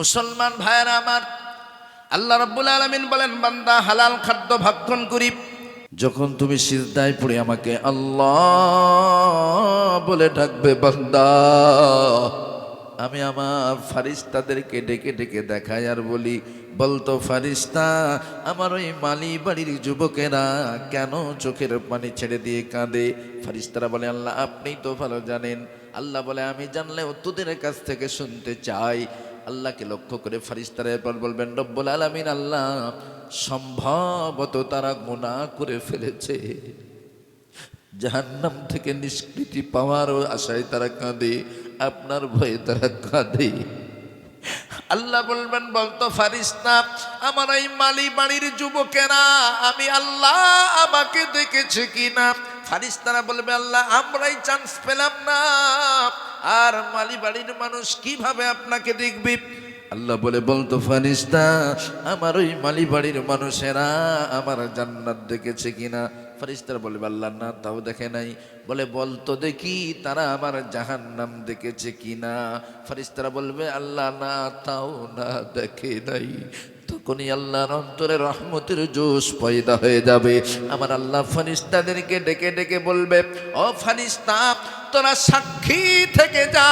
মুসলমান ভাইয়েরা আমার, আল্লাহ রাব্বুল আলামিন বলেন, বান্দা হালাল খাদ্য ভক্ষণ করি। যখন তুমি সিজদায় পড়ে আমাকে আল্লাহ বলে ডাকবে, বান্দা, আমি আমার ফারিস্তাদেরকে ডেকে ডেকে দেখাই আর বলি, বলতো ফারিস্তা, আমার ওই মালি বাড়ির যুবকেরা কেন চোখের পানি ছেড়ে দিয়ে কাঁদে? ফারিস্তারা বলে, আল্লাহ, আপনিই তো ভালো জানেন। আল্লাহ বলে, আমি জানলেও তোদের কাছ থেকে শুনতে চাই। আল্লাহকে লক্ষ্য করে ফারিস্তারা এরপর বলবেন, রব্বুল আলামিন, আল্লাহ সম্ভবত তারা গুনাহ করে ফেলেছে। জাহান্নাম থেকে নিষ্কৃতি পাওয়ার আশায় তারা কাঁদে, আপনার ভয়ে তারা কাঁদে। আল্লাহ বলবেন, বলতো ফারিস্তা আমার এই মালি বাড়ির যুবকেরা, আমি আল্লাহ আমাকে দেখেছে কিনা? ফারিস্তারা বলবে আল্লাহ আমরাই চান্স পেলাম না। আর মালি বাড়ির মানুষ কীভাবে আপনাকে দেখবে? আল্লাহ বলে বলতো ফারিস্তা, আমার ওই মালি বাড়ির মানুষেরা আমার জান্নাত দেখেছে কিনা? ফারিস্তারা বলবে আল্লাহ না, তাও দেখে নাই। বলে বলতো দেখি, তারা আমার জাহান্নাম দেখেছে কিনা? ফারিস্তারা বলবে, আল্লাহ না, তাও না, দেখে নাই। তখনই আল্লাহর অন্তরে রহমতের জোশ পয়দা হয়ে যাবে। আমার আল্লাহ ফারিস্তাদেরকে ডেকে ডেকে বলবে, ও ফানিস্তা তোরা সাক্ষী থেকে যা।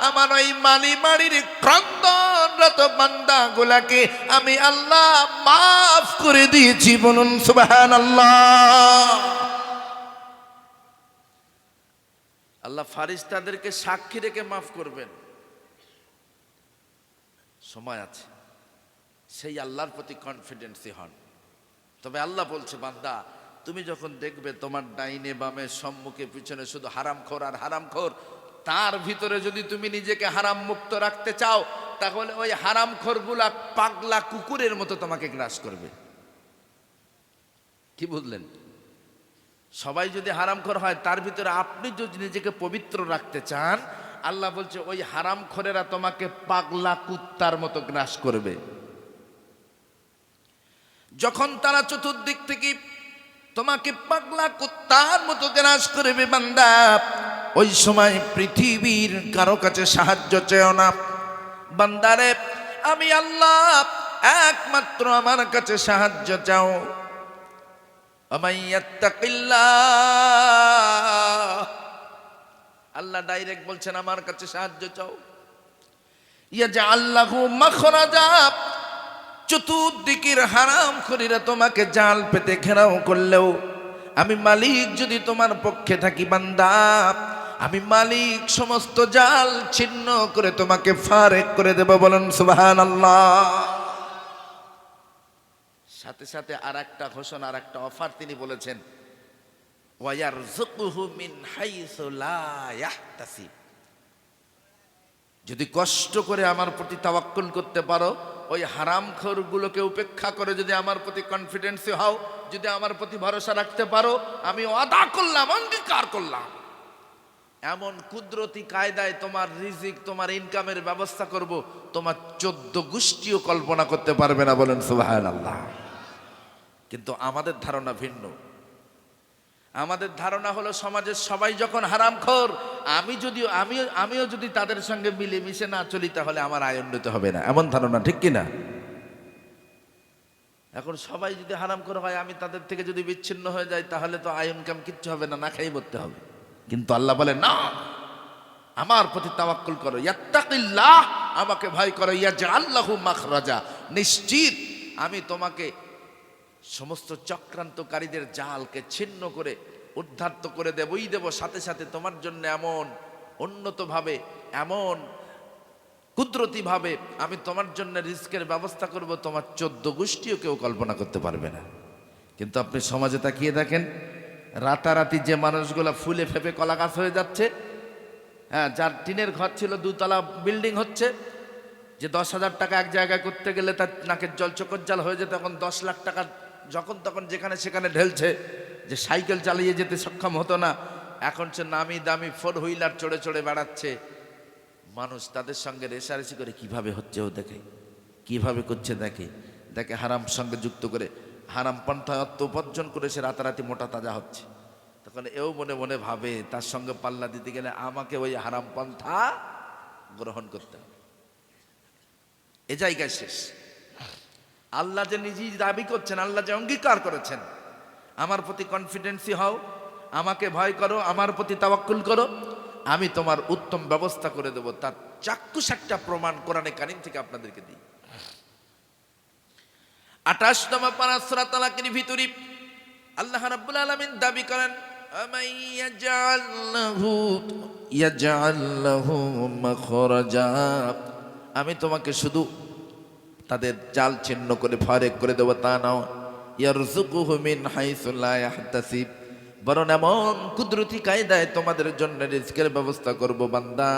আমার ওই মালি বাড়ির ক্রন্দনরত বান্দা গুলাকে আমি আল্লাহ মাফ করে দিয়েছি বলুন সুবাহান আল্লাহ আল্লাহ ফারিস্তাদেরকে সাক্ষী রেখে মাফ করবেন। সময় আছে। সেই আল্লাহর প্রতি কনফিডেন্সই হন। তবে আল্লাহ বলছে, বান্দা, তুমি যখন দেখবে তোমার ডাইনে বামে সম্মুখে পিছনে শুধু হারামখোর আর হারামখোর তার ভিতরে যদি তুমি নিজেকে হারাম মুক্ত রাখতে চাও, তাহলে ওই হারামখোরগুলা পাগলা কুকুরের মতো তোমাকে গ্রাস করবে। কি বুঝলেন সবাই যদি হারামখোর হয়, তার ভিতরে আপনি যদি নিজেকে পবিত্র রাখতে চান, আল্লাহ বলছে, ওই হারামখোরেরা তোমাকে পাগলা কুত্তার মতো গ্রাস করবে। যখন তারা চতুর্দিক থেকে তোমাকে পাগলা কুত্তার মতো গ্রাস করবে, বান্দা ওই সময় পৃথিবীর কারও কাছে সাহায্য চেও না। বান্দারে, আমি আল্লাহ একমাত্র আমার কাছে সাহায্য চাও। আল্লাহ ডাইরেক্ট বলছেন, আমার কাছে সাহায্য চাও। ইয়া যে আল্লাহ চতুর্দিকের হারাম খরিরা তোমাকে জাল পেতে ঘেরাও করলেও, আমি মালিক যদি তোমার পক্ষে থাকি বান্দা আমি মালিক, সমস্ত জাল ছিন্ন করে তোমাকে ফারেক করে দেব, বলেন সুবাহান আল্লাহ সাথে সাথে আর একটা ঘোষণা আর একটা অফার তিনি বলেছেন যদি কষ্ট করে আমার প্রতি তাওয়াক্কুল করতে পারো, ওই হারাম খোরগুলোকে উপেক্ষা করে যদি আমার প্রতি কনফিডেন্সি হও, যদি আমার প্রতি ভরসা রাখতে পারো, আমি অদা করলাম, অঙ্গীকার করলাম। এমন কুদরতি কায়দায় তোমার রিজিক, তোমার ইনকামের ব্যবস্থা করব, তোমার চোদ্দ গোষ্ঠীও কল্পনা করতে পারবে না বলেন সুবাহ আল্লাহ কিন্তু আমাদের ধারণা ভিন্ন। আমাদের ধারণা হলো সমাজের সবাই যখন হারাম হারামখোর, আমি যদি আমিও আমিও যদি তাদের সঙ্গে মিলে মিশে না চলি, তাহলে আমার আয় উন্নত হবে না। এমন ধারণা ঠিক কিনা? এখন সবাই যদি হারাম করে হয়, আমি তাদের থেকে যদি বিচ্ছিন্ন হয়ে যাই, তাহলে তো আয়, ইনকাম কিচ্ছু হবে না না খাই মরতে হবে। কিন্তু আল্লাহ বলে, না, আমার প্রতি তাওয়াক্কুল করো। ইয়াত্তাকিল্লাহ, আমাকে ভয় করো। ইয়া আল্লাহু মাখরাজা। নিশ্চিত আমি তোমাকে সমস্ত চক্রান্তকারীদের জালকে ছিন্ন করে উদ্ধার তো করে দেবই দেব, সাথে সাথে তোমার জন্য এমন উন্নতভাবে, এমন কুদরতিভাবে আমি তোমার জন্য রিস্কের ব্যবস্থা করব। তোমার চোদ্দ গোষ্ঠীও কেউ কল্পনা করতে পারবে না। কিন্তু আপনি সমাজে তাকিয়ে দেখেন রাতারাতি যে মানুষগুলো ফুলে ফেপে কলা গাছ হয়ে যাচ্ছে হ্যাঁ যার টিনের ঘর ছিল দুতলা বিল্ডিং হচ্ছে, যে দশ হাজার টাকা এক জায়গায় করতে গেলে তার নাকের জল চোখর জাল হয়ে যেত, এখন দশ লাখ টাকা যখন তখন যেখানে সেখানে ঢেলছে, যে সাইকেল চালিয়ে যেতে সক্ষম হতো না, এখন সে নামি দামি ফোর হুইলার চড়ে চড়ে বেড়াচ্ছে। মানুষ তাদের সঙ্গে রেশারেশি করে, কীভাবে হচ্ছে ও দেখে, কীভাবে করছে দেখে দেখে হারাম সঙ্গে যুক্ত করে হারাম পন্থা উপার্জন করে সে রাতারাতি মোটা তাজা হচ্ছে। তখন এও মনে মনে ভাবে, তার সঙ্গে পাল্লা দিতে গেলে আমাকে ওই হারাম পন্থা গ্রহণ করতে হবে। এ জায়গায় শেষ। আল্লাহ যে নিজেই দাবি করছেন, আল্লাহ যে অঙ্গীকার করেছেন, আমার প্রতি কনফিডেন্সি হও, আমাকে ভয় করো, আমার প্রতি তাওয়াক্কুল করো, আমি তোমার উত্তম ব্যবস্থা করে দেব। তার চাক্ষুষ একটা প্রমাণ কোরআনে কারিম থেকে আপনাদেরকে দিই। আঠাশ নম্বর পারা সুরা তালাকের ভিতরে আল্লাহ রাব্বুল আলামিন দাবি করেন আমি তোমাকে শুধু তাদের জাল ছিন্ন করে, ফারেক করে দেবো, তা নাও মিন ইয়াহতাসিব। বরং এমন কুদরতি কায়দায় তোমাদের জন্য রিস্কের ব্যবস্থা করব, বান্দা।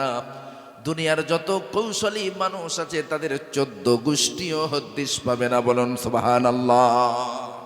দুনিয়ার যত কৌশলী মানুষ আছে তাদের চোদ্দ গোষ্ঠীও হদ্দিস পাবে না বলুন সুবহানাল্লাহ।